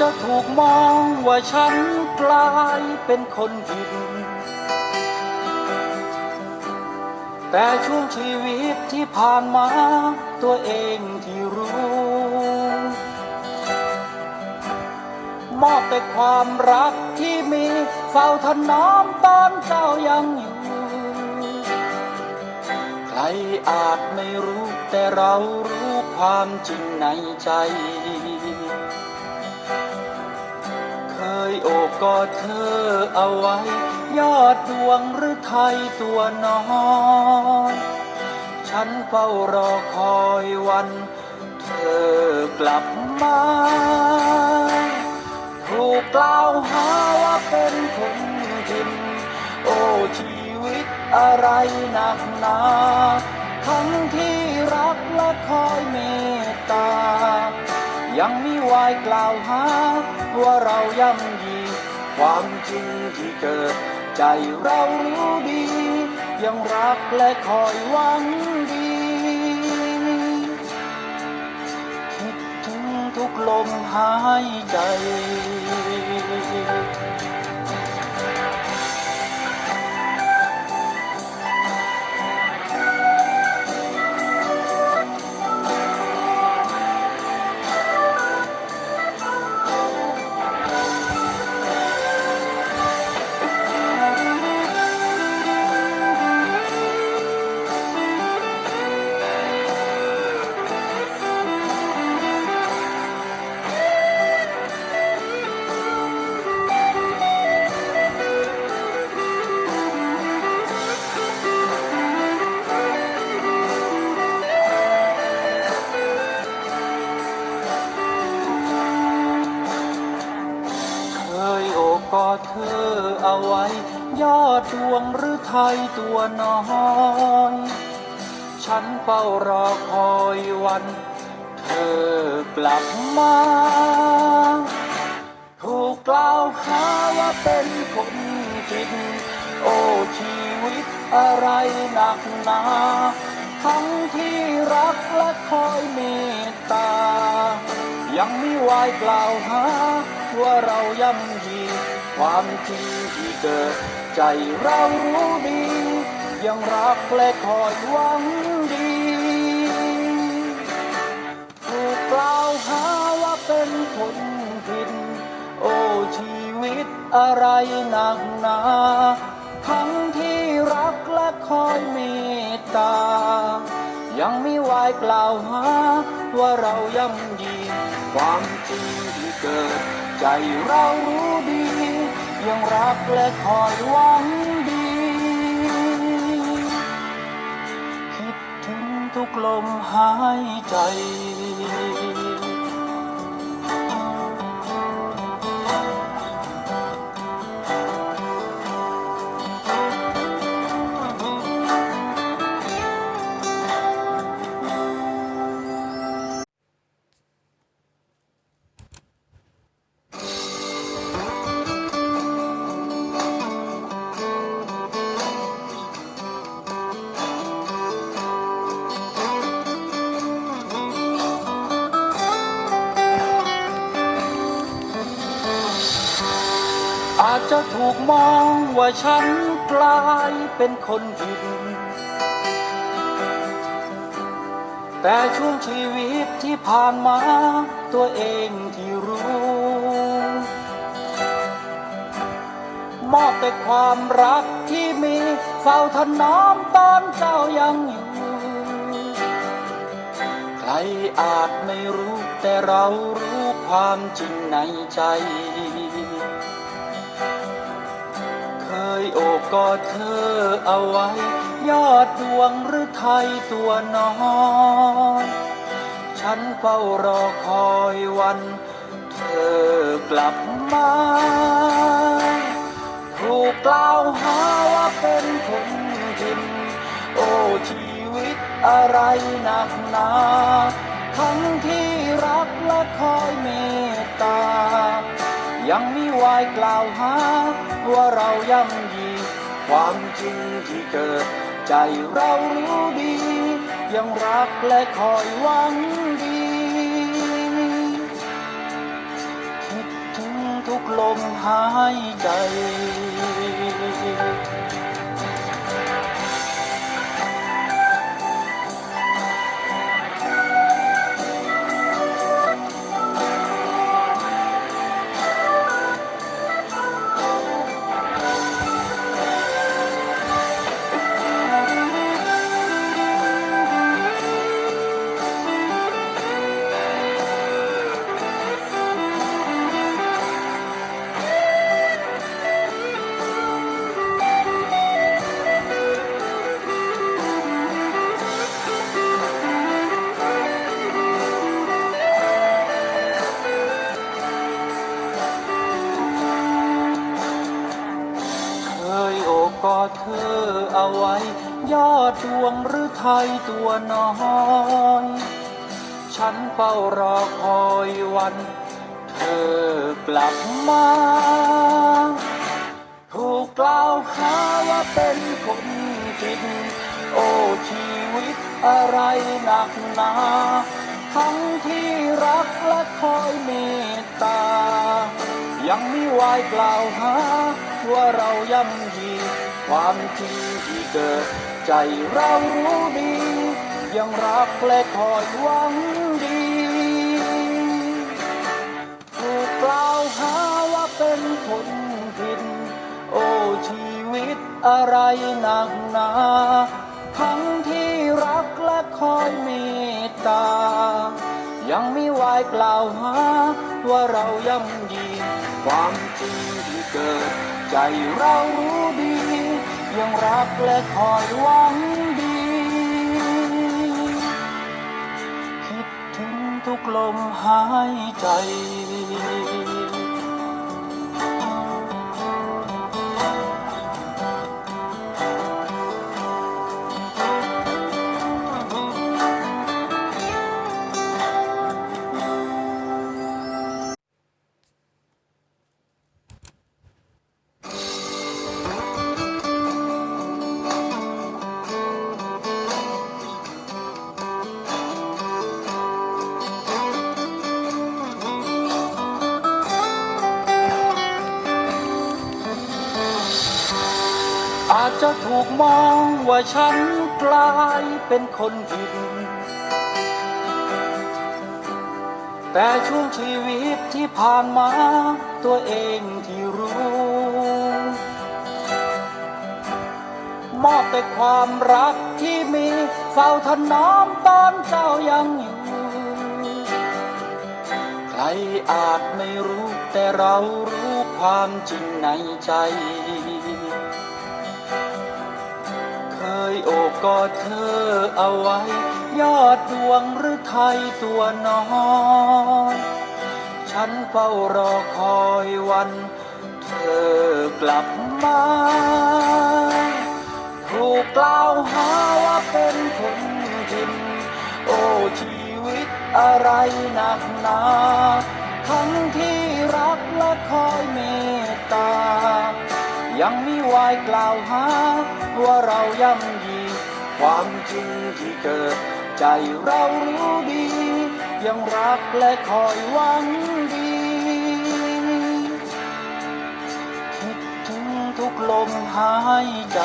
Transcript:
จะถูกมองว่าฉันกลายเป็นคนผิด แต่ช่วงชีวิตที่ผ่านมาตัวเองที่รู้ มอบแต่ความรักที่มีเฝ้าถนอมตอนเจ้ายังอยู่ ใครอาจไม่รู้แต่เรารู้ความจริงในใจ โอบกอดเธอเอาไว้ ยอดดวงหรือไทยตัวน้อยฉันเฝ้ารอคอยวัน เธอกลับมาถูกกล่าวหาว่าเป็นคนผิดโอ้ชีวิตอะไรหนักหนาทั้งที่รักและคอยเมตตา ยังมีวายกล่าวหาว่าเราย่ำยี ความจริงที่เกิด ใจเรารู้ดี ยังรักและคอยหวังดีคิดถึงทุกลมหายใจ น้อยฉันเฝ้ารอคอยวัน เธอกลับมา ถูกกล่าวหาว่าเป็นคนผิดโอ้ชีวิตอะไรหนักหนาทั้งที่รักและคอยเมตตา ยังไมีวายกล่าวหา ว่าเราย่ำยีความจริงที่เกิดใจเรารู้ดี ยังรักและคอยหวังดีถูกกล่าวหาว่าเป็นคนผิด โอ้ชีวิตอะไรหนักหนาทั้งที่รักและคอยเมตตา ยังไมีวายกล่าวหาว่าเราย่ำยีความจริงที่เกิด ใจเรารู้ดี ยังรักและคอยหวัง หายใจ จจะถูกมองว่าฉันกลายเป็นคนผิด แต่ช่วงชีวิตที่ผ่านมาตัวเองที่รู้ มอบแต่ความรักที่มีเฝ้าถนอมตอนเจ้ายังอยู่ใครอาจไม่รู้แต่เรารู้ความจริงในใจ โอบกอดเธอเอาไว้ ยอดดวงหรือไทยตัวน้อยฉันเฝ้ารอคอยวัน เธอกลับมาถูกกล่าวหาว่าเป็นคนผิดโอ้ชีวิตอะไรหนักหนาทั้งที่รักและคอยเมตตา ยังมีวายกล่าวหา ว่าเราย่ำยี ความจริงที่เกิด ใจเรารู้ดี ยังรักและคอยหวังดีคิดถึงทุกลมหายใจ ตัวน้อย ฉันเฝ้ารอคอยวัน เธอกลับมา ถูกกล่าวหาว่าเป็นคนผิดโอ้ชีวิตอะไรหนักหนาทั้งที่รักและคอยเมตตา ยังไม่วายกล่าวหา ว่าเราย่ำยีความจริงที่เกิดใจเรารู้ดี ยังรักและคอยหวังดีถูกกล่าวหาว่าเป็นคนผิด โอ้ชีวิตอะไรหนักหนาทั้งที่รักและคอยมตตา ยังไม่วายกล่าวหาว่าเราย่ำยีความจริงที่เกิด ใจเรารู้ดี ยังรักและคอยหวัง ลมหายใจ อาจจะถูกมองว่าฉันกลายเป็นคนผิด แต่ช่วงชีวิตที่ผ่านมาตัวเองที่รู้ มอบแต่ความรักที่มีเฝ้าถนอมตอนเจ้ายังอยู่ใครอาจไม่รู้แต่เรารู้ความจริงในใจ กอดเธอเอาไว้ ยอดดวงหรือไทยตัวน้อยฉันเฝ้ารอคอยวัน เธอกลับมาถูกกล่าวหาว่าเป็นคนผิดโอ้ชีวิตอะไรหนักหนาทั้งที่รักและคอยเมตตา ยังม่วายกล่าวหาว่าเราย่ำยี ความจริงที่เกิด ใจเรารู้ดี ยังรักและคอยหวังดีคิดถึงทุกลมหายใจ